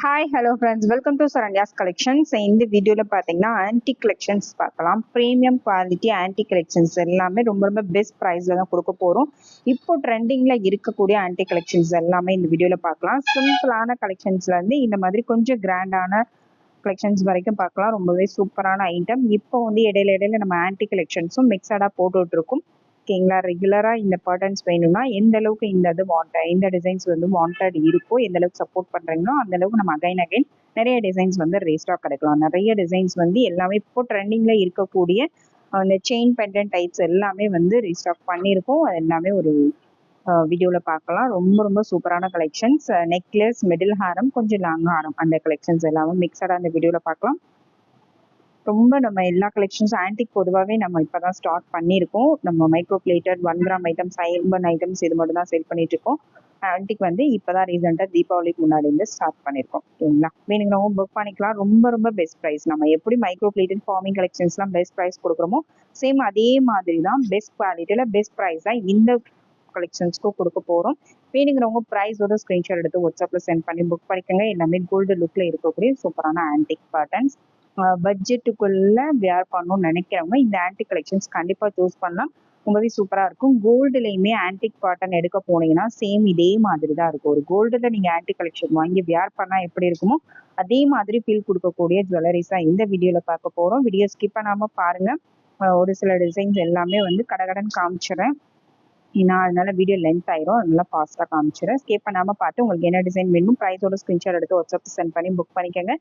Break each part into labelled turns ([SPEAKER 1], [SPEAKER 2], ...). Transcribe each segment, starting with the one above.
[SPEAKER 1] Hi hello friends welcome to Saranya's collections இந்த வீடியோவில் பார்த்தீங்கன்னா ஆன்டி கலெக்ஷன்ஸ் பார்க்கலாம். ப்ரீமியம் குவாலிட்டி ஆன்டி கலெக்ஷன்ஸ் எல்லாமே ரொம்ப ரொம்ப பெஸ்ட் ப்ரைஸில் தான் கொடுக்க போகிறோம் இப்போ ட்ரெண்டிங்கில் இருக்கக்கூடிய ஆன்டி கலெக்ஷன்ஸ் எல்லாமே இந்த வீடியோவில் பார்க்கலாம். சிம்பிளான கலெக்ஷன்ஸ்லேருந்து இந்த மாதிரி கொஞ்சம் கிராண்டான கலெக்ஷன்ஸ் வரைக்கும் பார்க்கலாம். ரொம்பவே சூப்பரான ஐட்டம் இப்போ வந்து இடையில இடையில நம்ம ஆன்டி கலெக்ஷன்ஸும் மிக்சடாக போட்டுட்ருக்கோம் ஓகேங்களா ரெகுலராக இந்த பேட்டர்ன்ஸ் வேணும்னா எந்த அளவுக்கு இந்த இது வாண்ட் இந்த டிசைன்ஸ் வந்து வாண்டட் இருக்கோ எந்த அளவுக்கு சப்போர்ட் பண்ணுறீங்களோ அந்த அளவுக்கு நம்ம அகைன் அகைன் நிறைய டிசைன்ஸ் வந்து ரேஸ்டாக கிடைக்கலாம். நிறைய டிசைன்ஸ் வந்து எல்லாமே இப்போ ட்ரெண்டிங்கில் இருக்கக்கூடிய அந்த செயின் பெண்டன் டைப்ஸ் எல்லாமே வந்து ரீஸ்டாக் பண்ணியிருக்கோம். அது எல்லாமே ஒரு வீடியோவில் பார்க்கலாம். ரொம்ப ரொம்ப சூப்பரான கலெக்ஷன்ஸ் நெக்லஸ் மிடில் ஹாரம் கொஞ்சம் லாங் ஹாரம் அந்த கலெக்ஷன்ஸ் எல்லாமே மிக்சடாக அந்த வீடியோவில் பார்க்கலாம். ரொம்ப நம்ம எல்லா கலெக்ஷன்ஸ் ஆன்டிக் பொதுவாகவே நம்ம இப்போ தான் ஸ்டார்ட் பண்ணியிருக்கோம். நம்ம micro plated one gram items ஐம்பன் items இது மட்டும் தான் சேல் பண்ணிட்டு இருக்கோம் ஆன்டிக் வந்து இப்போ தான் ரீசெண்டாக தீபாவளிக்கு முன்னாடி இருந்து ஸ்டார்ட் பண்ணியிருக்கோம். ஓகேங்களா வேணுங்கிறவங்க புக் பண்ணிக்கலாம். ரொம்ப ரொம்ப பெஸ்ட் ப்ரைஸ் நம்ம எப்படி மைக்ரோ பிளேட்டட் ஃபார்மிங் கலெக்ஷன்ஸ்லாம் பெஸ்ட் ப்ரைஸ் கொடுக்குறோமோ சேம் அதே மாதிரி தான் பெஸ்ட் குவாலிட்டியில் பெஸ்ட் ப்ரைஸ் தான் இந்த கலெக்ஷன்ஸ்க்கும் கொடுக்க போகிறோம் வேணுங்கிறவங்க ப்ரைஸோட ஸ்க்ரீன்ஷாட் எடுத்து வாட்ஸ்அப்பில் சென்ட் பண்ணி புக் பண்ணிக்கோங்க. எல்லாமே கோல்டு லுக்கில் இருக்கக்கூடிய சூப்பரான ஆன்டிக் பேட்டர்ன்ஸ் பட்ஜெட்டுக்குள்ள வேர் பண்ணணும்னு நினைக்கிறவங்க இந்த ஆன்டிக் கலெக்ஷன்ஸ் கண்டிப்பாக சூஸ் பண்ணலாம். ரொம்பவே சூப்பராக இருக்கும். கோல்டுலேயுமே ஆன்டிக் பாட்டன் எடுக்க போனீங்கன்னா சேம் இதே மாதிரி தான் இருக்கும். ஒரு கோல்டில் நீங்கள் ஆன்டிக் கலெக்ஷன் வாங்கி வியார் பண்ணால் எப்படி இருக்குமோ அதே மாதிரி ஃபீல் கொடுக்கக்கூடிய ஜுவல்லரிஸாக இந்த வீடியோவில் பார்க்க போகிறோம் வீடியோ ஸ்கிப் பண்ணாமல் பாருங்கள் ஒரு சில டிசைன்ஸ் எல்லாமே வந்து கடகடன் காமிச்சிடுறேன். நான் அதனால வீடியோ லென்த் ஆயிரும். அதனால ஃபாஸ்ட்டாக காமிச்சிடும் ஸ்கேப் பண்ணாமல் பார்த்து உங்களுக்கு என்ன டிசைன் வேணும் ப்ரைஸோட ஸ்க்ரீன்ஷாட் எடுத்து வாட்ஸ்அப் சென்ட் பண்ணி புக் பண்ணிக்கோங்க.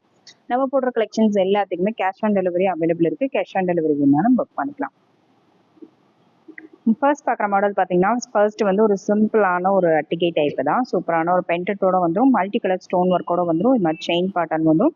[SPEAKER 1] நம்ம போடுற கலெக்ஷன்ஸ் எல்லாத்துக்குமே கேஷ் ஆன் டெலிவரி அவைலபிள் இருக்குது கேஷ் ஆன் டெலிவரி வேணாலும் புக் பண்ணிக்கலாம். ஃபர்ஸ்ட் பார்க்குற மாடல் பார்த்தீங்கன்னா ஃபர்ஸ்ட் வந்து ஒரு சிம்பிளான ஒரு அட்டிகை டைப் தான். சூப்பரான ஒரு பென்டட்டோட வந்துடும் மல்டி கலர் ஸ்டோன் ஒர்க்கோட வந்துடும் இது மாதிரி செயின் பேட்டர்ன் வந்துடும்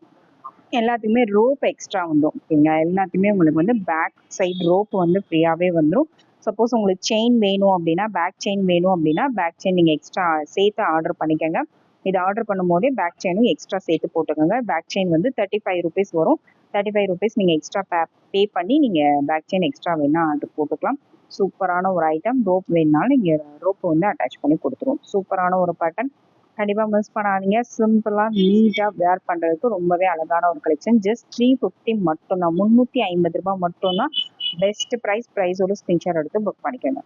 [SPEAKER 1] எல்லாத்துக்குமே ரோப் எக்ஸ்ட்ரா வந்துடும் ஓகேங்களா எல்லாத்தையுமே உங்களுக்கு வந்து பேக் சைட் ரோப் வந்து ஃப்ரீயாகவே வந்துடும் சப்போஸ் உங்களுக்கு செயின் வேணும் அப்படின்னா பேக் செயின் வேணும் அப்படின்னா பேக் செயின் நீங்கள் எக்ஸ்ட்ரா சேர்த்து ஆர்டர் பண்ணிக்கோங்க. இது ஆர்டர் பண்ணும்போதே பேக் செயினும் எக்ஸ்ட்ரா சேர்த்து போட்டுக்கோங்க. பேக் செயின் வந்து தேர்ட்டி ஃபைவ் ருபீஸ் வரும். தேர்ட்டி ஃபைவ் ருபீஸ் நீங்கள் எக்ஸ்ட்ரா பே பே பண்ணி நீங்கள் பேக் செயின் எக்ஸ்ட்ரா வேணால் ஆர்டர் போட்டுக்கலாம். சூப்பரான ஒரு ஐட்டம் ரோப் வேணுனாலும் நீங்கள் ரோப் வந்து அட்டாச் பண்ணி கொடுத்துருவோம். சூப்பரான ஒரு பேட்டர்ன் கண்டிப்பாக மிஸ் பண்ணாதீங்க. சிம்பிளாக நீட்டாக வேர் பண்ணுறதுக்கு ரொம்பவே அழகான ஒரு கலெக்ஷன் ஜஸ்ட் த்ரீ ஃபிஃப்டி மட்டும்தான். முந்நூற்றி ஐம்பது ரூபாய் மட்டும்தான் பெஸ்ட் ப்ரைஸ் ப்ரைஸோட ஸ்க்ரீன்ஷாட் எடுத்து புக் பண்ணிக்கோங்க.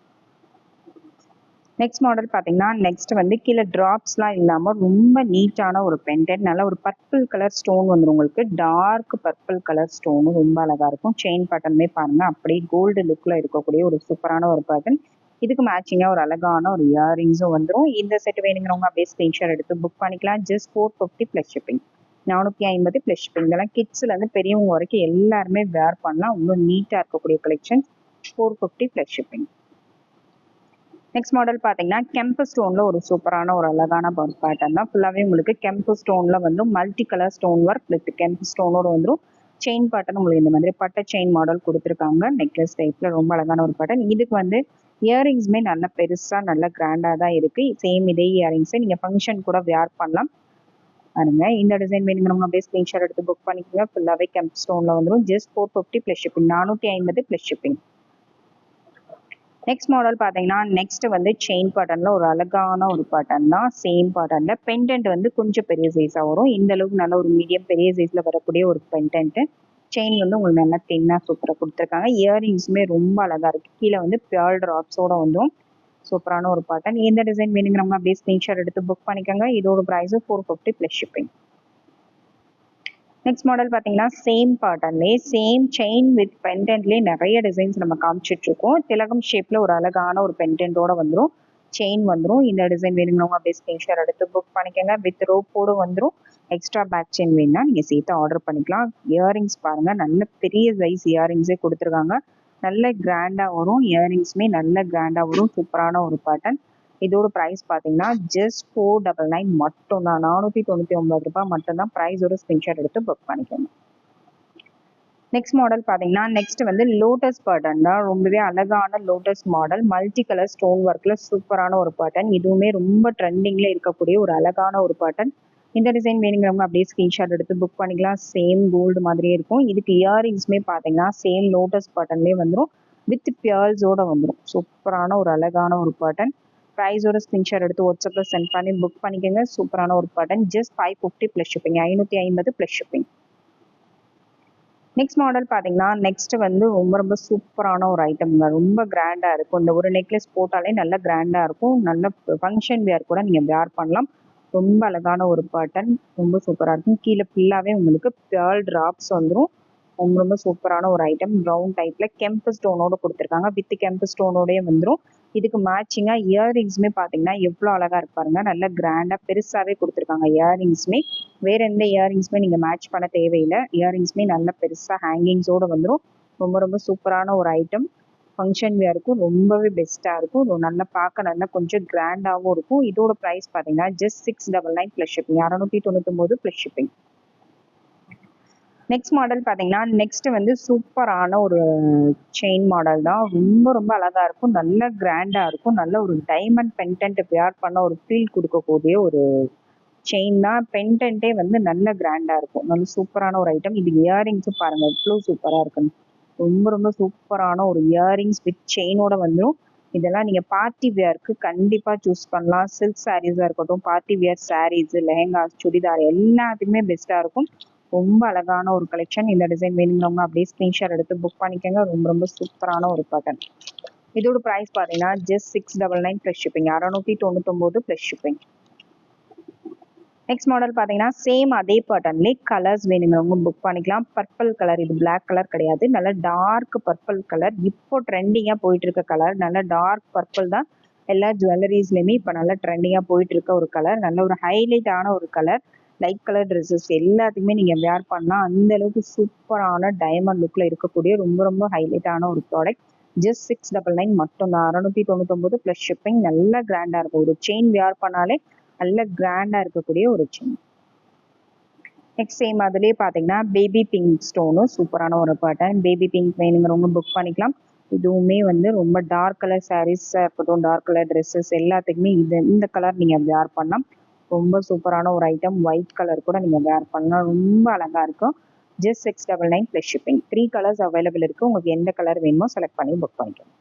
[SPEAKER 1] நெக்ஸ்ட் மாடல் பார்த்தீங்கன்னா நெக்ஸ்ட் வந்து கீழே ட்ராப்ஸ்லாம் இல்லாமல் ரொம்ப நீட்டான ஒரு பென்டென்ட் நல்ல ஒரு பர்பிள் கலர் ஸ்டோன் வந்துடும் உங்களுக்கு. டார்க் பர்பிள் கலர் ஸ்டோனு ரொம்ப அழகாக இருக்கும். செயின் பட்டனுமே பாருங்கள் அப்படியே கோல்டு லுக்கில் இருக்கக்கூடிய ஒரு சூப்பரான ஒரு பேட்டர்ன் இதுக்கு மேட்சிங்காக ஒரு அழகான ஒரு இயரிங்ஸும் வந்துடும் இந்த செட் வேணுங்கிறவங்க அப்படியே ஸ்க்ரீன்ஷாட் எடுத்து புக் பண்ணிக்கலாம். Just four fifty plus shipping நானூற்றி ஐம்பது ப்ளஸ் ஷிப்பிங் இதெல்லாம் கிட்ஸ்லேருந்து பெரியவங்க வரைக்கும் எல்லாருமே வேர் பண்ணலாம். இன்னும் நீட்டாக இருக்கக்கூடிய collection four fifty plus shipping next model பார்த்தீங்கன்னா கெம்பு ஸ்டோனில் ஒரு சூப்பரான ஒரு அழகான பர்ஸ் பேட்டர்ன் தான். ஃபுல்லாகவே உங்களுக்கு கெம்பு ஸ்டோனில் வந்து multi colour stone work with கெம்பு ஸ்டோனோட வந்துடும் செயின் பேட்டர்ன் உங்களுக்கு இந்த மாதிரி பட்டை செயின் மாடல் கொடுத்துருக்காங்க. நெக்லஸ் டைப்பில் ரொம்ப அழகான ஒரு பேட்டர்ன் இதுக்கு வந்து இயரிங்ஸுமே நல்ல பெருசாக நல்ல கிராண்டாக தான் இருக்குது சேம் இதே இயரிங்ஸை நீங்கள் ஃபங்க்ஷன் கூட வேர் பண்ணலாம். பாருங்க. இந்த டிசைன் வேணுங்கிறவங்க அப்படியே ஸ்க்ரீன்ஷாட் எடுத்து புக் பண்ணிக்கோங்க. ஃபுல்லாகவே கெம்ப் ஸ்டோனில் வந்துடும் just four fifty plus shipping நானூற்றி ஐம்பது ப்ளஸ் ஷிப்பிங் நெக்ஸ்ட் மாடல் பார்த்தீங்கன்னா நெக்ஸ்ட் வந்து செயின் பேட்டர்னில் ஒரு அழகான ஒரு பாட்டன் தான். சேம் பேட்டர்னில் பெண்டன்ட் வந்து கொஞ்சம் பெரிய சைஸாக வரும். இந்த அளவுக்கு நல்ல ஒரு மீடியம் பெரிய சைஸில் வரக்கூடிய ஒரு பெண்டன்ட்டு செயின் வந்து உங்களுக்கு நல்லா தின்னாக சூப்பராக கொடுத்துருக்காங்க. இயரிங்ஸுமே ரொம்ப அழகாக இருக்குது கீழே வந்து பியர் ட்ராப்ஸோட வந்தும் சூப்பரான ஒரு பேட்டர்ன் எந்த டிசைன் வேணுங்கிறவங்க அப்படியே ஸ்க்ரீன்ஷாட் எடுத்து புக் பண்ணிக்கோங்க. இதோட price four fifty plus shipping next model பார்த்தீங்கன்னா சேம் பேட்டர்ன்லேயே சேம் செயின் வித் பெண்டன்ட்லேயே நிறைய டிசைன்ஸ் நம்ம காமிச்சிட்டு இருக்கோம் திலகம் ஷேப்பில் ஒரு அழகான ஒரு பெண்டன்ட்டோட வந்துடும் செயின் வந்துடும் இந்த டிசைன் வேணுங்கிறவங்க அப்படியே ஸ்க்ரீன்ஷாட் எடுத்து புக் பண்ணிக்கோங்க. வித் ரோப்போடு வந்துடும் எக்ஸ்ட்ரா பேக் செயின் வேணும்னா நீங்கள் சேர்த்து ஆர்டர் பண்ணிக்கலாம். இயரிங்ஸ் பாருங்கள் நல்ல பெரிய சைஸ் இயரிங்ஸே கொடுத்துருக்காங்க. நல்ல கிராண்டாக வரும். இயரிங்ஸுமே நல்ல கிராண்டாக வரும். சூப்பரான ஒரு பேட்டர்ன் இதோட ப்ரைஸ் பார்த்தீங்கன்னா ஜஸ்ட் ஃபோர் டபுள் நைன் மட்டும் தான் நானூற்றி தொண்ணூற்றி ஒன்பது ரூபாய் மட்டும்தான் ப்ரைஸோட ஸ்க்ரீன்ஷாட் எடுத்து புக் பண்ணிக்கோங்க. நெக்ஸ்ட் மாடல் பார்த்தீங்கன்னா நெக்ஸ்ட் வந்து லோட்டஸ் பேட்டர்ன் தான். ரொம்பவே அழகான lotus model multi colour stone ஒர்க்கில் சூப்பரான ஒரு பேட்டர்ன் இதுவுமே ரொம்ப ட்ரெண்டிங்கில் இருக்கக்கூடிய ஒரு அழகான ஒரு பேட்டர்ன் இந்த டிசைன் வேணுங்கிறவங்க அப்படியே ஸ்க்ரீன்ஷாட் எடுத்து புக் பண்ணிக்கலாம். சேம் கோல்டு மாதிரியே இருக்கும். இதுக்கு இயரிங்ஸுமே பார்த்தீங்கன்னா சேம் லோட்டஸ் பட்டன்லேயே வந்துடும் வித் பியர்ஸோட வந்துடும் சூப்பரான ஒரு அழகான ஒரு பட்டன் ப்ரைஸோட ஸ்க்ரீன்ஷாட் எடுத்து வாட்ஸ்அப்பில் சென்ட் பண்ணி புக் பண்ணிக்கோங்க. சூப்பரான ஒரு pattern just five fifty plus shipping ஐநூற்றி ஐம்பது ப்ளஸ் ஷிப்பிங் நெக்ஸ்ட் மாடல் பார்த்தீங்கன்னா நெக்ஸ்ட் வந்து ரொம்ப ரொம்ப சூப்பரான ஒரு ஐட்டம் ரொம்ப கிராண்டாக இருக்கும். இந்த ஒரு நெக்லஸ் போட்டாலே நல்ல கிராண்டாக இருக்கும். நல்ல ஃபங்க்ஷன் வேர் கூட நீங்கள் வேர் பண்ணலாம். ரொம்ப அழகான ஒரு பாட்டன் ரொம்ப சூப்பராக இருக்கும். கீழே ஃபுல்லாகவே உங்களுக்கு பேர்ல் ட்ராப்ஸ் வந்துடும் ரொம்ப ரொம்ப சூப்பரான ஒரு ஐட்டம் ப்ரௌன் டைப்பில் கெம்பு ஸ்டோனோட கொடுத்துருக்காங்க. வித் கெம்பு ஸ்டோனோடய வந்துடும் இதுக்கு மேட்சிங்காக இயர்ரிங்ஸுமே பார்த்தீங்கன்னா எவ்வளோ அழகாக இருப்பாருங்க நல்ல கிராண்டாக பெருசாகவே கொடுத்துருக்காங்க இயர்ரிங்ஸுமே வேறு எந்த இயர்ரிங்ஸுமே நீங்கள் மேட்ச் பண்ண தேவையில்லை. இயர்ரிங்ஸுமே நல்ல பெருசாக ஹேங்கிங்ஸோடு வந்துடும் ரொம்ப ரொம்ப சூப்பரான ஒரு ஐட்டம் ஃபங்க்ஷன் வேருக்கும் ரொம்பவே பெஸ்ட்டாக இருக்கும். நல்லா பார்க்க நல்லா கொஞ்சம் கிராண்டாகவும் இருக்கும். இதோட ப்ரைஸ் பார்த்தீங்கன்னா just six double nine plus shipping அறநூற்றி தொண்ணூத்தொம்பது ப்ளஸ் ஷிப்பிங் நெக்ஸ்ட் மாடல் பார்த்தீங்கன்னா நெக்ஸ்ட் வந்து சூப்பரான ஒரு செயின் மாடல் தான். ரொம்ப ரொம்ப அழகாக இருக்கும். நல்ல கிராண்டாக இருக்கும். நல்ல ஒரு டைமண்ட் பென்டென்ட் பேர் பண்ண ஒரு ஃபீல் கொடுக்கக்கூடிய ஒரு செயின் தான். பென்டென்ட்டே வந்து நல்ல கிராண்டாக இருக்கும். நல்ல சூப்பரான ஒரு ஐட்டம் இது இயரிங்ஸும் பாருங்கள் எவ்வளோ சூப்பராக இருக்குன்னு. ரொம்ப ரொம்ப சூப்பரான ஒரு இயரிங்ஸ் வித் செயினோட வந்துடும் இதெல்லாம் நீங்கள் பார்ட்டி வியர்க்கு கண்டிப்பாக சூஸ் பண்ணலாம். சில்க் சாரீஸாக இருக்கட்டும் party wear saris lehenga churidar எல்லாத்துக்குமே பெஸ்ட்டாக இருக்கும். ரொம்ப அழகான ஒரு கலெக்ஷன் இந்த டிசைன் வேணுங்கிறவங்க அப்படியே ஸ்க்ரீன்ஷாட் எடுத்து புக் பண்ணிக்கோங்க. ரொம்ப ரொம்ப சூப்பரான ஒரு பேட்டர்ன் இதோட ப்ரைஸ் பார்த்தீங்கன்னா just six double nine plus shipping அறநூற்றி தொண்ணூத்தொம்பது ப்ளஸ் ஷிப்பிங் நெக்ஸ்ட் மாடல் பார்த்தீங்கன்னா சேம் அதே பேட்டர்ன்லேயே கலர்ஸ் வேணுங்கிறவங்க புக் பண்ணிக்கலாம். பர்பிள் கலர் இது பிளாக் கலர் கிடையாது. நல்ல டார்க் பர்பிள் கலர் இப்போ ட்ரெண்டிங்காக போயிட்டு இருக்க கலர் நல்ல டார்க் பர்பிள் தான் எல்லா ஜுவல்லரிஸ்லையுமே இப்போ நல்லா ட்ரெண்டிங்காக போயிட்டு இருக்க ஒரு கலர் நல்ல ஒரு ஹைலைட்டான ஒரு கலர் லைட் கலர் ட்ரெஸ்ஸஸ் எல்லாத்துக்குமே நீங்கள் வேர் பண்ணலாம் அந்த அளவுக்கு சூப்பரான டைமண்ட் லுக்கில் இருக்கக்கூடிய ரொம்ப ரொம்ப ஹைலைட்டான ஒரு product just six double nine மட்டும் தான் அறநூற்றி தொண்ணூத்தொம்பது ப்ளஸ் ஷிப்பிங் நல்ல கிராண்டாக இருக்கும். ஒரு செயின் வேர் பண்ணாலே நல்ல கிராண்டாக இருக்கக்கூடிய ஒரு செயின் நெக்ஸ்ட் சேம் அதுலேயே பார்த்தீங்கன்னா பேபி பிங்க் ஸ்டோனும் சூப்பரான ஒரு பேட்டர்ன் பேபி பிங்க் வேணுங்கிறவங்க புக் பண்ணிக்கலாம். இதுவுமே வந்து ரொம்ப டார்க் கலர் சாரீஸாக இருக்கட்டும் டார்க் கலர் ட்ரெஸ்ஸஸ் எல்லாத்துக்குமே இது இந்த கலர் நீங்கள் வேர் பண்ணலாம் ரொம்ப சூப்பரான ஒரு ஐட்டம் ஒயிட் கலர் கூட நீங்கள் வேர் பண்ணலாம் ரொம்ப அழகாக இருக்கும். Just six double nine plus shipping three colours available இருக்குது உங்களுக்கு எந்த கலர் வேணுமோ செலக்ட் பண்ணி புக் பண்ணிக்கலாம்.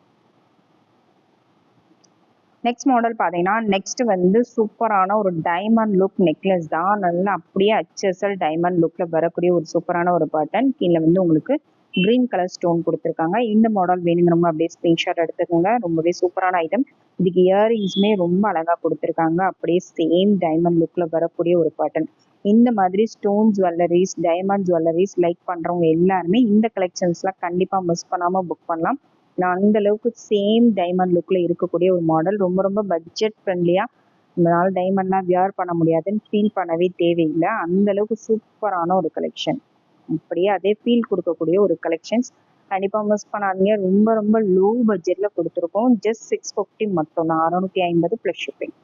[SPEAKER 1] நெக்ஸ்ட் மாடல் பார்த்தீங்கன்னா நெக்ஸ்ட் வந்து சூப்பரான ஒரு டைமண்ட் லுக் நெக்லஸ் தான். நல்லா அப்படியே அச்சசல் டைமண்ட் லுக்கில் வரக்கூடிய ஒரு சூப்பரான ஒரு பட்டன் கீழே வந்து உங்களுக்கு கிரீன் கலர் ஸ்டோன் கொடுத்துருக்காங்க. இந்த மாடல் வேணுங்கிறவங்க அப்படியே ஸ்க்ரீன்ஷாட் எடுத்துக்கோங்க. ரொம்பவே சூப்பரான ஐட்டம் இதுக்கு இயரிங்ஸுமே ரொம்ப அழகாக கொடுத்துருக்காங்க. அப்படியே சேம் டைமண்ட் லுக்கில் வரக்கூடிய ஒரு பட்டன் இந்த மாதிரி stone jewelleries diamond jewelleries like பண்ணுறவங்க எல்லாருமே இந்த கலெக்ஷன்ஸ்லாம் கண்டிப்பாக மிஸ் பண்ணாமல் புக் பண்ணலாம். நான் அந்த அளவுக்கு சேம் டைமண்ட் லுக்ல இருக்கக்கூடிய ஒரு மாடல் ரொம்ப ரொம்ப பட்ஜெட் ஃப்ரெண்ட்லியா நம்மளால டைமண்ட்லாம் வியர் பண்ண முடியாதுன்னு ஃபீல் பண்ணவே தேவையில்லை. அந்த அளவுக்கு சூப்பரான ஒரு கலெக்ஷன் அப்படியே அதே ஃபீல் கொடுக்கக்கூடிய ஒரு கலெக்ஷன்ஸ் கண்டிப்பாக மிஸ் பண்ணாதீங்க. ரொம்ப ரொம்ப லோ பட்ஜெட்ல கொடுத்துருக்கோம். ஜஸ்ட் சிக்ஸ் ஃபிஃப்டி மட்டும் தான் அறுநூத்தி ஐம்பது ப்ளஸ் ஷிப்பிங்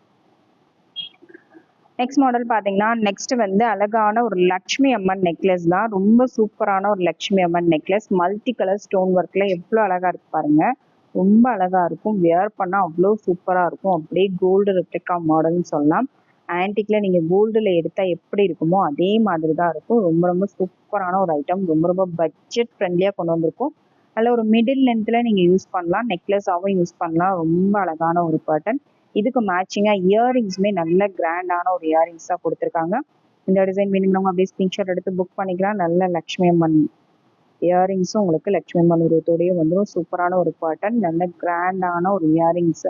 [SPEAKER 1] நெக்ஸ்ட் மாடல் பார்த்தீங்கன்னா நெக்ஸ்ட் வந்து அழகான ஒரு லக்ஷ்மி அம்மன் நெக்லஸ் தான். ரொம்ப சூப்பரான ஒரு Lakshmi Amman necklace multi colour stone ஒர்க்ல எவ்வளோ அழகா இருக்கு பாருங்க. ரொம்ப அழகா இருக்கும். வியர் பண்ணா அவ்வளோ சூப்பரா இருக்கும். அப்படியே கோல்டு ரெப்ளிகா மாடல்னு சொல்லலாம். ஆன்டிக்ல நீங்க கோல்டுல எடுத்தா எப்படி இருக்குமோ அதே மாதிரி தான் இருக்கும். ரொம்ப ரொம்ப சூப்பரான ஒரு ஐட்டம் ரொம்ப ரொம்ப பட்ஜெட் ஃப்ரெண்ட்லியா கொண்டு வந்திருக்கும். அதில் ஒரு மிடில் லென்த்தில் நீங்கள் யூஸ் பண்ணலாம். நெக்லஸாகவும் யூஸ் பண்ணலாம். ரொம்ப அழகான ஒரு பேட்டர்ன் இதுக்கு மேட்சிங்காக இயரிங்ஸுமே நல்ல கிராண்டான ஒரு இயரிங்ஸாக கொடுத்துருக்காங்க. இந்த டிசைன் வேணுங்கிறவங்க அப்படியே ஸ்க்ரீன்ஷாட் எடுத்து புக் பண்ணிக்கலாம். நல்ல லக்ஷ்மி அம்மன் இயரிங்ஸும் உங்களுக்கு லக்ஷ்மி அம்மன் உருவத்தோடய வந்துடும் சூப்பரான ஒரு பேட்டர்ன் நல்ல கிராண்டான ஒரு இயரிங்ஸ்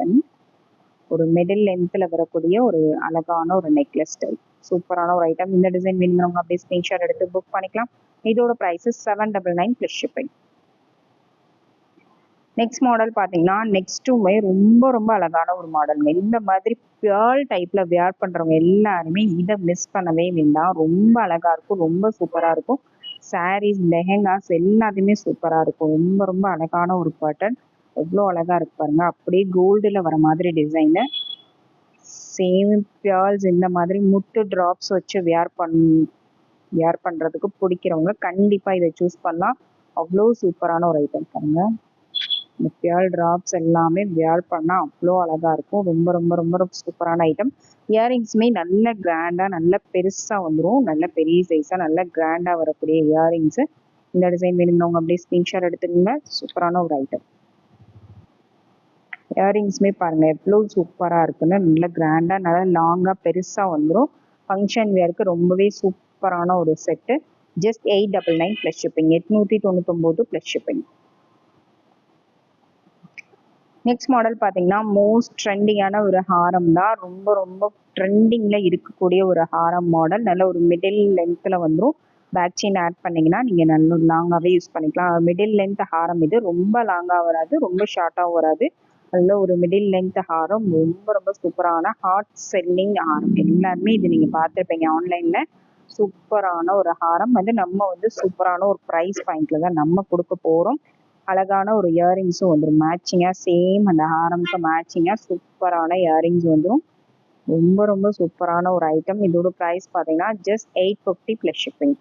[SPEAKER 1] ஒரு மிடில் லென்த்தில் வரக்கூடிய ஒரு அழகான ஒரு நெக்லஸ் ஸ்டைல் சூப்பரான ஒரு ஐட்டம் இந்த டிசைன் வேணுங்கிறவங்க அப்படியே ஸ்க்ரீன்ஷாட் எடுத்து புக் பண்ணிக்கலாம். இதோட prices seven double nine plus shipping next model பார்த்தீங்கன்னா நெக்ஸ்ட்டுமே ரொம்ப ரொம்ப அழகான ஒரு மாடலுங்க இந்த மாதிரி பியர்ல் டைப்பில் வியர் பண்ணுறவங்க எல்லாருமே இதை மிஸ் பண்ணவே வேண்டாம். ரொம்ப அழகாக இருக்கும் ரொம்ப சூப்பராக இருக்கும். சாரீஸ் லெஹெங்காஸ் எல்லாத்தையுமே சூப்பராக இருக்கும். ரொம்ப ரொம்ப அழகான ஒரு பேட்டர்ன் எவ்வளோ அழகாக இருக்கு பாருங்க. அப்படியே கோல்டில் வர மாதிரி டிசைனு சேம் பியர்ஸ் இந்த மாதிரி முட்டு ட்ராப்ஸ் வச்சு வியர் பண் வியர் பண்ணுறதுக்கு பிடிக்கிறவங்க கண்டிப்பாக இதை சூஸ் பண்ணலாம். அவ்வளோ சூப்பரான ஒரு ஐட்டம் பாருங்கள் இந்த பியால் ட்ராப்ஸ் எல்லாமே வியர் பண்ணால் அவ்வளோ அழகாக இருக்கும். ரொம்ப ரொம்ப ரொம்ப ரொம்ப சூப்பரான ஐட்டம் இயரிங்ஸுமே நல்ல கிராண்டாக நல்ல பெருசாக வந்துடும் நல்ல பெரிய சைஸாக நல்ல கிராண்டாக வரக்கூடிய இயரிங்ஸு இந்த டிசைன் வேணுங்கிறவங்க அப்படியே ஸ்க்ரீன்ஷாட் எடுத்துக்கோங்க. சூப்பரான ஒரு ஐட்டம் இயரிங்ஸுமே பாருங்கள் எவ்வளோ சூப்பராக இருக்குன்னு. நல்ல கிராண்டாக நல்லா லாங்காக பெருசாக வந்துடும் ஃபங்க்ஷன் வேருக்கு ரொம்பவே சூப்பரான ஒரு set just eight double nine plus shipping எட்நூற்றி தொண்ணூத்தொம்போது ப்ளஸ் ஷிப்பிங் நெக்ஸ்ட் மாடல் பார்த்தீங்கன்னா மோஸ்ட் ட்ரெண்டிங்கான ஒரு ஹாரம் தான். ரொம்ப ரொம்ப ட்ரெண்டிங்கில் இருக்கக்கூடிய ஒரு ஹாரம் மாடல் நல்ல ஒரு மிடில் லென்த்தில் வந்துடும் பேக் செயின் ஆட் பண்ணிங்கன்னா நீங்கள் நல்ல லாங்காகவே யூஸ் பண்ணிக்கலாம். மிடில் லென்த் ஹாரம் இது ரொம்ப லாங்காக வராது. ரொம்ப ஷார்ட்டாகவும் வராது. அதில் ஒரு மிடில் லென்த் ஹாரம் ரொம்ப ரொம்ப சூப்பரான ஹாட் செல்லிங் ஹாரம் எல்லாருமே இது நீங்கள் பார்த்துருப்பீங்க ஆன்லைனில் சூப்பரான ஒரு ஹாரம் வந்து நம்ம வந்து சூப்பரான ஒரு ப்ரைஸ் பாயிண்ட்ல தான் நம்ம கொடுக்க போகிறோம் அழகான ஒரு இயரிங்ஸும் வந்துடும் மேட்சிங்காக சேம் அந்த ஹாரம்க்கு மேட்சிங்காக சூப்பரான இயரிங்ஸ் வந்துடும் ரொம்ப ரொம்ப சூப்பரான ஒரு ஐட்டம் இதோட ப்ரைஸ் பார்த்தீங்கன்னா just eight fifty plus shipping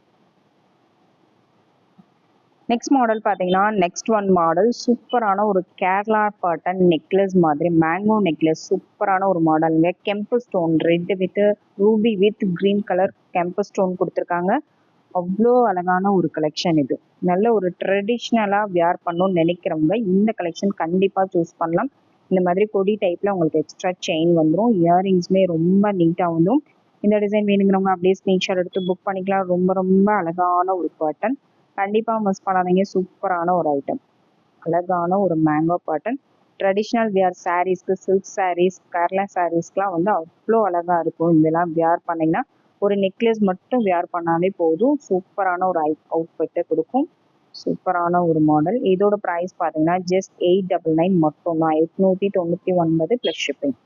[SPEAKER 1] next model பார்த்தீங்கன்னா நெக்ஸ்ட் ஒன் மாடல் சூப்பரான ஒரு கேரளா பாட்டன் நெக்லஸ் மாதிரி மேங்கோ நெக்லஸ் சூப்பரான ஒரு மாடலுங்க கெம்பு stone red with ruby with green colour கெம்பு stone கொடுத்துருக்காங்க. அவ்வளோ அழகான ஒரு கலெக்ஷன் இது. நல்ல ஒரு ட்ரெடிஷ்னலாக வியர் பண்ணணும்னு நினைக்கிறவங்க இந்த கலெக்ஷன் கண்டிப்பாக சூஸ் பண்ணலாம். இந்த மாதிரி கொடி டைப்பில் உங்களுக்கு எக்ஸ்ட்ரா செயின் வந்துடும் இயரிங்ஸுமே ரொம்ப நீட்டாக வந்துடும் இந்த டிசைன் வேணுங்கிறவங்க அப்படியே ஸ்க்ரீன்ஷாட் எடுத்து புக் பண்ணிக்கலாம். ரொம்ப ரொம்ப அழகான ஒரு பேட்டன் கண்டிப்பாக மிஸ் பண்ணாதீங்க. சூப்பரான ஒரு ஐட்டம் அழகான ஒரு மேங்கோ பேட்டன் ட்ரெடிஷ்னல் வியர் சாரீஸ்க்கு சில்க் சாரீஸ் கேரளா சாரீஸ்க்குலாம் வந்து அவ்வளோ அழகாக இருக்கும். இதெல்லாம் வியர் பண்ணிங்கன்னா ஒரு நெக்லஸ் மட்டும் வியர் பண்ணாலே போதும். சூப்பரான ஒரு ஐ அவுட்ஃபிட்டை கொடுக்கும். சூப்பரான ஒரு மாடல் இதோட ப்ரைஸ் பார்த்தீங்கன்னா ஜஸ்ட் எயிட் டபுள் நைன் மட்டும் தான் எட்நூற்றி தொண்ணூற்றி ஒன்பது ப்ளஸ் ஷிப்பிங்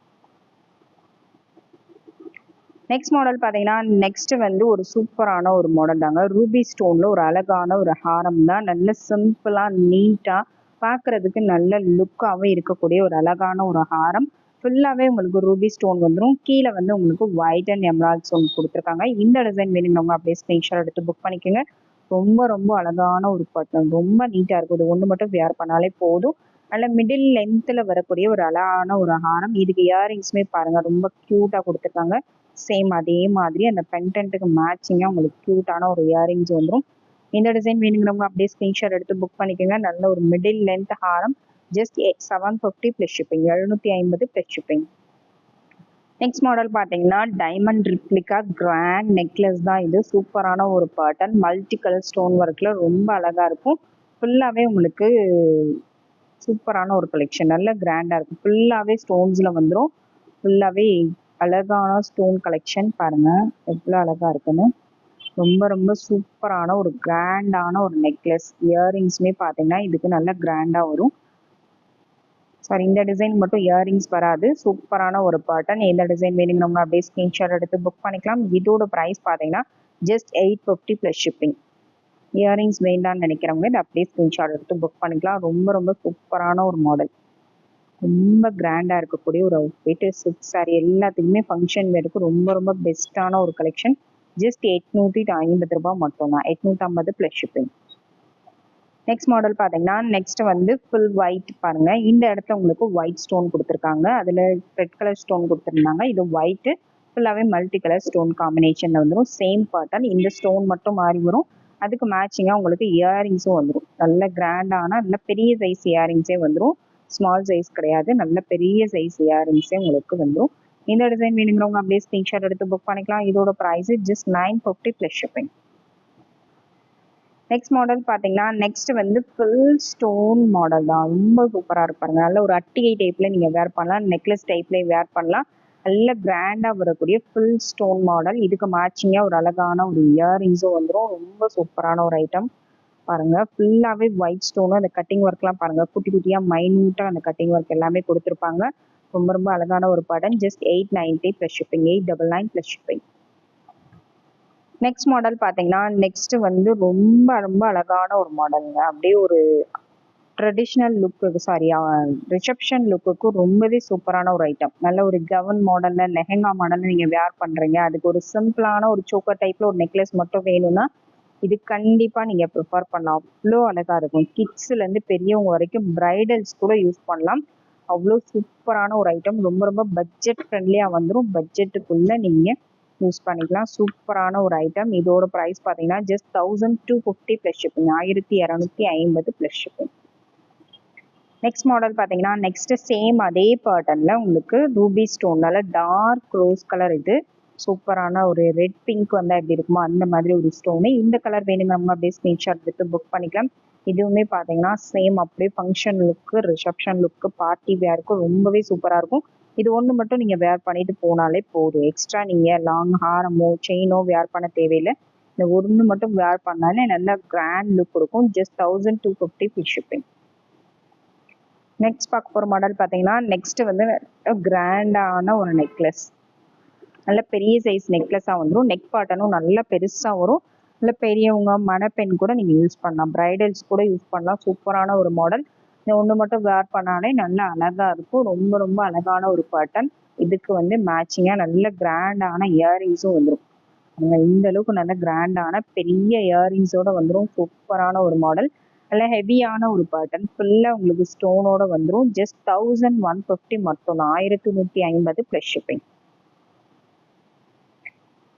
[SPEAKER 1] நெக்ஸ்ட் மாடல் பார்த்தீங்கன்னா நெக்ஸ்ட் வந்து ஒரு சூப்பரான ஒரு மாடல் தாங்க. ரூபி ஸ்டோனில் ஒரு அழகான ஒரு ஹாரம் தான். நல்ல சிம்பிளாக நீட்டாக பார்க்குறதுக்கு நல்ல லுக்காகவும் இருக்கக்கூடிய ஒரு அழகான ஒரு ஹாரம். ஃபுல்லாகவே உங்களுக்கு ரூபி ஸ்டோன் வந்துடும் கீழே வந்து உங்களுக்கு ஒயிட் அண்ட் எம்ராய்ட் ஸ்டோன் கொடுத்துருக்காங்க. இந்த டிசைன் வேணுங்கிறவங்க அப்படியே ஸ்க்ரீன்ஷாட் எடுத்து புக் பண்ணிக்கோங்க. ரொம்ப ரொம்ப அழகான ஒரு பட்டன் ரொம்ப நீட்டாக இருக்கும். இது ஒன்று மட்டும் வேர் பண்ணாலே போதும். நல்ல மிடில் லென்த்தில் வரக்கூடிய ஒரு அழகான ஒரு ஹாரம் இதுக்கு இயரிங்ஸுமே பாருங்கள் ரொம்ப க்யூட்டாக கொடுத்துருக்காங்க. சேம் அதே மாதிரி அந்த பென்டென்ட்டுக்கு மேட்சிங்காக உங்களுக்கு க்யூட்டான ஒரு இயரிங்ஸ் வந்துடும் இந்த டிசைன் வேணுங்கிறவங்க அப்படியே ஸ்க்ரீன்ஷாட் எடுத்து புக் பண்ணிக்கோங்க. நல்ல ஒரு மிடில் லென்த் ஹாரம் just seven fifty plus shipping எழுநூற்றி ஐம்பது ப்ளஸ் ஷிப்பிங் நெக்ஸ்ட் மாடல் பார்த்தீங்கன்னா டைமண்ட் ரிப்ளிகா கிராண்ட் நெக்லஸ் தான் இது. சூப்பரான ஒரு பேட்டர்ன் மல்டி கலர் ஸ்டோன் ஒர்க்கில் ரொம்ப அழகாக இருக்கும். ஃபுல்லாகவே உங்களுக்கு சூப்பரான ஒரு கலெக்ஷன் நல்ல கிராண்டாக இருக்கும். ஃபுல்லாகவே ஸ்டோன்ஸில் வந்துடும் ஃபுல்லாகவே அழகான ஸ்டோன் கலெக்ஷன் பாருங்கள் எவ்வளோ அழகாக இருக்குன்னு. ரொம்ப ரொம்ப சூப்பரான ஒரு கிராண்டான ஒரு நெக்லஸ் இயரிங்ஸுமே பார்த்தீங்கன்னா இதுக்கு நல்ல கிராண்டாக வரும். சாரி இந்த டிசைன் மட்டும் இயரிங்ஸ் வராது. சூப்பரான ஒரு பேட்டர்ன் எந்த டிசைன் வேணுங்கிறவங்க அப்படியே ஸ்க்ரீன்ஷாட் எடுத்து புக் பண்ணிக்கலாம். இதோட ப்ரைஸ் பார்த்தீங்கன்னா just eight fifty plus shipping earrings வேண்டாம்னு நினைக்கிறவங்க இதை அப்படியே ஸ்க்ரீன்ஷாட் எடுத்து புக் பண்ணிக்கலாம். ரொம்ப ரொம்ப சூப்பரான ஒரு மாடல் ரொம்ப கிராண்டாக இருக்கக்கூடிய ஒரு அவுட்ஃபிட் சில்க் சாரி எல்லாத்துக்குமே ஃபங்க்ஷன் வேருக்கு ரொம்ப ரொம்ப பெஸ்ட்டான ஒரு கலெக்ஷன் ஜஸ்ட் எட்நூற்றி ஐம்பது ரூபாய் மட்டும்தான். எட்நூற்றம்பது ப்ளஸ் ஷிப்பிங் நெக்ஸ்ட் மாடல் பார்த்தீங்கன்னா நெக்ஸ்ட் வந்து ஃபுல் ஒயிட் பாருங்க. இந்த இடத்துல உங்களுக்கு ஒயிட் ஸ்டோன் கொடுத்துருக்காங்க. அதில் ரெட் கலர் ஸ்டோன் கொடுத்துருந்தாங்க. இது ஒயிட்டு ஃபுல்லாகவே மல்டி கலர் ஸ்டோன் காம்பினேஷனில் வந்துடும் சேம் பேட்டர்ன் இந்த ஸ்டோன் மட்டும் மாறி வரும். அதுக்கு மேட்சிங்காக உங்களுக்கு இயரிங்ஸும் வந்துடும் நல்ல கிராண்டான நல்ல பெரிய சைஸ் இயரிங்ஸே வந்துடும் ஸ்மால் சைஸ் கிடையாது. நல்ல பெரிய சைஸ் இயரிங்ஸே உங்களுக்கு வந்துடும் இந்த டிசைன் வேணுங்கிறவங்க அப்படியே ஸ்க்ரீன்ஷாட் எடுத்து புக் பண்ணிக்கலாம். இதோட price just nine fifty plus shipping next model பார்த்தீங்கன்னா நெக்ஸ்ட் வந்து ஃபுல் ஸ்டோன் மாடல் தான். ரொம்ப சூப்பராக இருப்பாருங்க நல்ல ஒரு அட்டிகை டைப்பில் நீங்கள் வேர் பண்ணலாம். நெக்லஸ் டைப்லேயே வேர் பண்ணலாம். நல்ல கிராண்டாக வரக்கூடிய ஃபுல் ஸ்டோன் மாடல் இதுக்கு மேட்சிங்காக ஒரு அழகான ஒரு இயரிங்ஸும் வந்துடும் ரொம்ப சூப்பரான ஒரு ஐட்டம் பாருங்க. ஃபுல்லாகவே ஒயிட் ஸ்டோனும் அந்த கட்டிங் ஒர்க்லாம் பாருங்க. குட்டி குட்டியாக மைன்யூட்டாக அந்த கட்டிங் ஒர்க் எல்லாமே கொடுத்துருப்பாங்க. ரொம்ப ரொம்ப அழகான ஒரு படம் just eight ninety plus shipping eight double nine plus shipping next model பார்த்தீங்கன்னா நெக்ஸ்ட் வந்து ரொம்ப ரொம்ப அழகான ஒரு மாடலுங்க அப்படியே ஒரு ட்ரெடிஷ்னல் லுக்கு சாரி ரிசப்ஷன் லுக்குக்கு ரொம்பவே சூப்பரான ஒரு ஐட்டம் நல்ல ஒரு கவன் மாடலில் லெஹெங்கா மாடலில் நீங்கள் வேர் பண்ணுறீங்க அதுக்கு ஒரு சிம்பிளான ஒரு சோக்கர் டைப்பில் ஒரு நெக்லஸ் மட்டும் வேணும்னா இது கண்டிப்பாக நீங்கள் ப்ரிஃபர் பண்ணலாம். அவ்வளோ அழகாக இருக்கும். கிட்ஸ்லேருந்து பெரியவங்க வரைக்கும் பிரைடல்ஸ் கூட யூஸ் பண்ணலாம். அவ்வளோ சூப்பரான ஒரு ஐட்டம் ரொம்ப ரொம்ப பட்ஜெட் ஃப்ரெண்ட்லியாக வந்துடும் பட்ஜெட்டுக்குள்ளே நீங்கள் யூஸ் பண்ணிக்கலாம். சூப்பரான ஒரு ஐட்டம் இதோட ப்ரைஸ் பார்த்தீங்கன்னா just thousand two fifty plus shipping ஆயிரத்தி இரநூத்தி ஐம்பது ப்ளஸ் ஷிப்பிங் நெக்ஸ்ட் மாடல் பார்த்தீங்கன்னா நெக்ஸ்ட் சேம் அதே பேட்டர்னில் உங்களுக்கு ரூபி ஸ்டோன்னால டார்க் ரோஸ் கலர் இது. சூப்பரான ஒரு ரெட் பிங்க் வந்தால் எப்படி இருக்குமோ அந்த மாதிரி ஒரு ஸ்டோனு இந்த கலர் வேணுங்கிறவங்க அப்படியே ஸ்க்ரீன்ஷாட் எடுத்து புக் பண்ணிக்கலாம். இதுவுமே பார்த்தீங்கன்னா சேம் அப்படியே function look reception look party வேருக்கு ரொம்பவே சூப்பராக இருக்கும். இது ஒன்று மட்டும் நீங்கள் வேர் பண்ணிட்டு போனாலே போதும். எக்ஸ்ட்ரா நீங்கள் லாங் ஹாரமோ செயினோ வேர் பண்ண தேவையில்லை. இந்த ஒன்று மட்டும் வேர் பண்ணாலே நல்லா கிராண்ட் லுக் கொடுக்கும். Just thousand two fifty free shipping next பார்க்க போகிற மாடல் பார்த்தீங்கன்னா நெக்ஸ்ட் வந்து கிராண்டான ஒரு நெக்லஸ் நல்ல பெரிய சைஸ் நெக்லஸாக வந்துடும் நெக் பாட்டனும் நல்லா பெருசாக வரும். நல்ல பெரியவங்க மணப்பெண் கூட நீங்கள் யூஸ் பண்ணலாம். பிரைடல்ஸ் கூட யூஸ் பண்ணலாம். சூப்பரான ஒரு மாடல் இந்த ஒன்று மட்டும் வேர் பண்ணாலே நல்லா அழகாக இருக்கும். ரொம்ப ரொம்ப அழகான ஒரு பேட்டர்ன் இதுக்கு வந்து மேட்சிங்காக நல்ல கிராண்டான இயரிங்ஸும் வந்துடும் இந்த அளவுக்கு நல்ல கிராண்டான பெரிய இயரிங்ஸோட வந்துடும் சூப்பரான ஒரு மாடல் நல்ல ஹெவியான ஒரு பேட்டர்ன் ஃபுல்லாக உங்களுக்கு ஸ்டோனோட வந்துடும் ஜஸ்ட் தௌசண்ட் ஒன் ஃபிஃப்டி மட்டும் தான். ஆயிரத்தி நூற்றி ஐம்பது ப்ளஸ் ஷிப்பிங்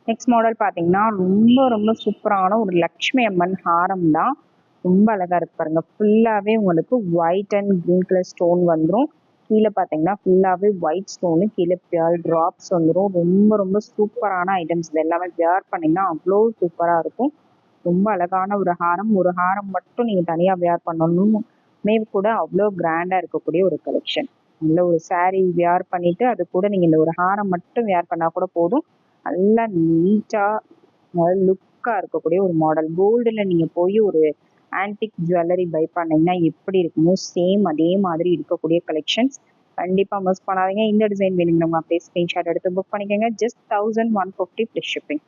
[SPEAKER 1] நெக்ஸ்ட் மாடல் பார்த்தீங்கன்னா ரொம்ப ரொம்ப சூப்பரான ஒரு லக்ஷ்மி அம்மன் ஹாரம் தான். ரொம்ப அழகாக இருக்கு பாருங்க. ஃபுல்லாகவே உங்களுக்கு white and green colour stone வந்துடும் கீழே பார்த்தீங்கன்னா ஃபுல்லாகவே ஒயிட் ஸ்டோனு கீழே பியர் ட்ராப்ஸ் வந்துடும் ரொம்ப ரொம்ப சூப்பரான ஐட்டம்ஸ் இது எல்லாமே. பியர் பண்ணிங்கன்னா அவ்வளோ சூப்பராக இருக்கும். ரொம்ப அழகான ஒரு ஹாரம். ஒரு ஹாரம் மட்டும் நீங்கள் தனியாக வியர் பண்ணணும் மே கூட அவ்வளோ கிராண்டாக இருக்கக்கூடிய ஒரு கலெக்ஷன் நல்ல ஒரு சாரீ வியர் பண்ணிட்டு அது கூட நீங்கள் இந்த ஒரு ஹாரம் மட்டும் வியர் பண்ணால் கூட போதும். நல்லா நீட்டாக லுக்காக இருக்கக்கூடிய ஒரு மாடல் கோல்டில் நீங்கள் போய் ஒரு ஆன்டிக் ஜுவல்லரி பை பண்ணீங்கன்னா எப்படி இருக்குமோ சேம் அதே மாதிரி இருக்கக்கூடிய கலெக்ஷன்ஸ் கண்டிப்பாக மிஸ் பண்ணாதீங்க. இந்த டிசைன் வேணுங்கிறவங்க அப்படியே ஸ்க்ரீன்ஷாட் எடுத்து புக் பண்ணிக்கோங்க. Just thousand one fifty plus shipping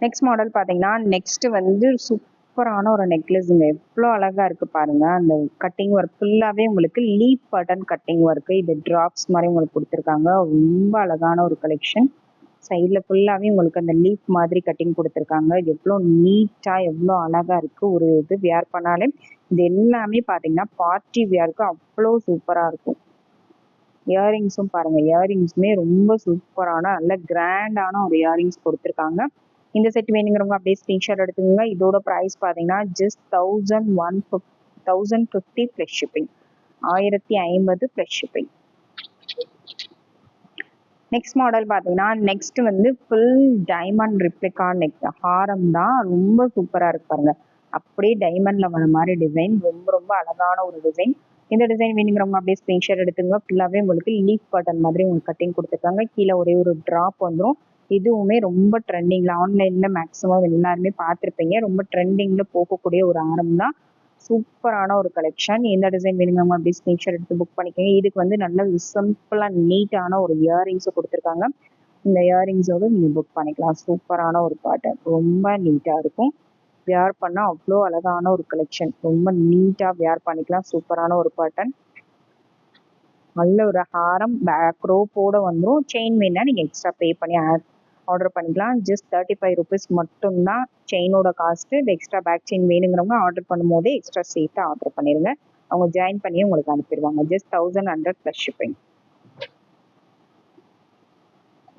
[SPEAKER 1] next model பார்த்தீங்கன்னா நெக்ஸ்ட் வந்து சூப்பரான ஒரு நெக்லஸுங்க எவ்வளோ அழகாக இருக்குது பாருங்கள் அந்த கட்டிங் ஒர்க் ஃபுல்லாகவே உங்களுக்கு லீப் பட்டன் கட்டிங் ஒர்க்கு இது ட்ராப்ஸ் மாதிரி உங்களுக்கு கொடுத்துருக்காங்க. ரொம்ப அழகான ஒரு கலெக்ஷன் சைடில் ஃபுல்லாகவே உங்களுக்கு அந்த லீஃப் மாதிரி கட்டிங் கொடுத்துருக்காங்க. எவ்வளோ நீட்டாக எவ்வளோ அழகாக இருக்குது ஒரு இது வியர் பண்ணாலே இது எல்லாமே பார்த்தீங்கன்னா பார்ட்டி வியருக்கு அவ்வளோ சூப்பராக இருக்கும். இயரிங்ஸும் பாருங்கள் இயரிங்ஸுமே ரொம்ப சூப்பரான நல்ல கிராண்டான ஒரு இயரிங்ஸ் கொடுத்துருக்காங்க. இந்த செட் வேணுங்கிறவங்க அப்படியே ஸ்க்ரீன்ஷாட் எடுத்துக்கோங்க. இதோட ப்ரைஸ் பார்த்தீங்கன்னா just thousand one fifty thousand fifty plus shipping ஆயிரத்தி ஐம்பது ப்ளஸ் ஷிப்பிங் நெக்ஸ்ட் மாடல் பார்த்தீங்கன்னா நெக்ஸ்ட் வந்து ஃபுல் டைமண்ட் ரிப்ளிகா நெக் ஹாரம் தான் ரொம்ப சூப்பராக இருக்கு பாருங்க. அப்படியே டைமண்டில் வர மாதிரி டிசைன் ரொம்ப ரொம்ப அழகான ஒரு டிசைன் இந்த டிசைன் வேணுங்கிறவங்க அப்படியே ஸ்க்ரீன்ஷாட் எடுத்துங்க ஃபுல்லாகவே உங்களுக்கு லீஃப் பட்டன் மாதிரி உங்களுக்கு கட்டிங் கொடுத்துருக்காங்க. கீழே ஒரே ஒரு ட்ராப் வந்துடும் இதுவுமே ரொம்ப ட்ரெண்டிங்கில் ஆன்லைனில் மேக்ஸிமம் எல்லாருமே பார்த்துருப்பீங்க. ரொம்ப ட்ரெண்டிங்கில் போகக்கூடிய ஒரு ஆரம் தான் சூப்பரான ஒரு கலெக்ஷன் எந்த டிசைன் வேணுங்க அப்படி ஸ்க்ரீன்ஷாட் எடுத்து புக் பண்ணிக்கோங்க. இதுக்கு வந்து நல்ல சிம்பிளாக நீட்டான ஒரு இயரிங்ஸும் கொடுத்துருக்காங்க. இந்த இயரிங்ஸோடு நீங்கள் புக் பண்ணிக்கலாம். சூப்பரான ஒரு பாட்டை ரொம்ப நீட்டாக இருக்கும். வேர் பண்ணால் அவ்வளோ அழகான ஒரு கலெக்ஷன் ரொம்ப நீட்டாக வேர் பண்ணிக்கலாம். சூப்பரான ஒரு பாட்டன் நல்ல ஒரு ஹாரம் பேக் ரோப்போட வந்துடும் செயின் வேணா நீங்கள் எக்ஸ்ட்ரா பே பண்ணி ஆர்டர் பண்ணிக்கலாம். ஜஸ்ட் தேர்ட்டி ஃபைவ் ருபீஸ் மட்டும்தான் செயினோட காஸ்ட்டு இந்த எக்ஸ்ட்ரா பேக் செயின் வேணுங்கிறவங்க ஆர்டர் பண்ணும்போதே எக்ஸ்ட்ரா சேர்த்து ஆர்டர் பண்ணிடுங்க அவங்க ஜாயின் பண்ணி உங்களுக்கு அனுப்பிடுவாங்க. Just thousand hundred plus shipping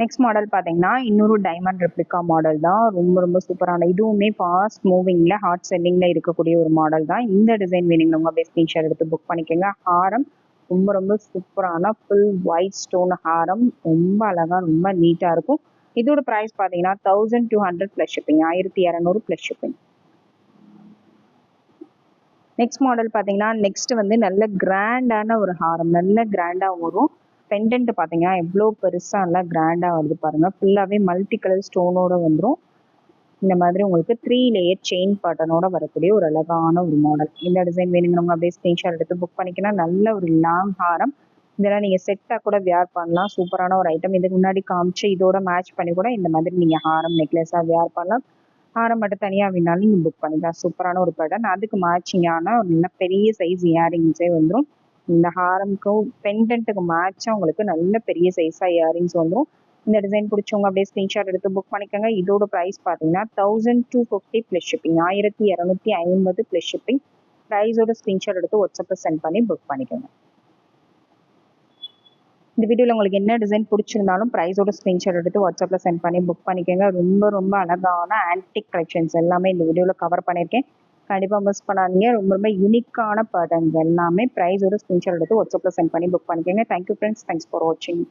[SPEAKER 1] next model பார்த்தீங்கன்னா இன்னொரு டைமண்ட் ரெப்ளிகா மாடல் தான். ரொம்ப ரொம்ப சூப்பரான இதுவுமே ஃபாஸ்ட் மூவிங்கில் ஹாட் செல்லிங்கில் இருக்கக்கூடிய ஒரு மாடல் தான். இந்த டிசைன் வேணுங்கிறவங்க பெஸ்ட் ஷேர் எடுத்து புக் பண்ணிக்கோங்க. ஹாரம் ரொம்ப ரொம்ப சூப்பரான ஃபுல் ஒயிட் ஸ்டோன் ஹாரம். ரொம்ப அழகாக ரொம்ப நீட்டாக இருக்கும். இதோட ப்ரைஸ் பார்த்தீங்கன்னா thousand two hundred plus shipping ஆயிரத்தி இரநூறு ப்ளஸ் ஷிப்பிங் நெக்ஸ்ட் மாடல் பார்த்தீங்கன்னா நெக்ஸ்ட் வந்து நல்ல கிராண்டான ஒரு ஹாரம் நல்ல கிராண்டாக வரும். பெண்டன்ட் பார்த்தீங்கன்னா எவ்வளோ பெருசாக நல்லா கிராண்டாக வருது பாருங்கள் ஃபுல்லாகவே மல்டி கலர் ஸ்டோனோட வந்துடும் இந்த மாதிரி உங்களுக்கு த்ரீ லேயர் செயின் பட்டனோட வரக்கூடிய ஒரு அழகான ஒரு மாடல் இந்த டிசைன் வேணுங்கிறவங்க அப்படியே ஸ்க்ரீன்ஷாட் எடுத்து புக் பண்ணிக்கலாம் நல்ல ஒரு லாங் ஹாரம். இதெல்லாம் நீங்கள் செட்டாக கூட வியர் பண்ணலாம். சூப்பரான ஒரு ஐட்டம் இதுக்கு முன்னாடி காமிச்சு இதோட மேட்ச் பண்ணி கூட இந்த மாதிரி நீங்கள் ஹாரம் நெக்லஸாக வியர் பண்ணலாம். ஹாரம் மட்டும் தனியாக வேணாலும் நீங்கள் புக் பண்ணிக்கலாம். சூப்பரான ஒரு பேட்டர்ன் அதுக்கு மேட்சிங்கான ஒரு நல்ல பெரிய சைஸ் இயரிங்ஸே வந்துடும் இந்த ஹாரம்க்கும் பெண்டன்ட்டுக்கு மேட்சாக உங்களுக்கு நல்ல பெரிய சைஸாக இயரிங்ஸ் வந்துடும் இந்த டிசைன் பிடிச்சவங்க அப்படியே ஸ்க்ரீன்ஷாட் எடுத்து புக் பண்ணிக்கோங்க. இதோட ப்ரைஸ் பார்த்தீங்கன்னா thousand two fifty plus shipping ஆயிரத்தி இரநூத்தி ஐம்பது ப்ளஸ் ஷிப்பிங் ப்ரைஸோட ஸ்க்ரீன்ஷாட் எடுத்து வாட்ஸ்அப்பில் சென்ட் பண்ணி புக் பண்ணிக்கோங்க. இந்த வீடியோவில் உங்களுக்கு என்ன டிசைன் பிடிச்சிருந்தாலும் ப்ரைஸோட ஸ்க்ரீன்ஷாட் எடுத்து வாட்ஸ்அப்பில் சென்ட் பண்ணி புக் பண்ணிக்கோங்க. ரொம்ப ரொம்ப அழகான ஆன்டிக் கலெக்ஷன்ஸ் எல்லாமே இந்த வீடியோவில் கவர் பண்ணியிருக்கேன் கண்டிப்பாக மிஸ் பண்ணாதீங்க. ரொம்ப ரொம்ப யூனிக்கான படங்கள் எல்லாமே ப்ரைஸோட ஸ்க்ரீன்ஷாட் எடுத்து வாட்ஸ்அப்பில் சென்ட் பண்ணி புக் பண்ணிக்கோங்க. தேங்க்யூ ஃப்ரெண்ட்ஸ் தேங்க்ஸ் ஃபார் வாட்சிங்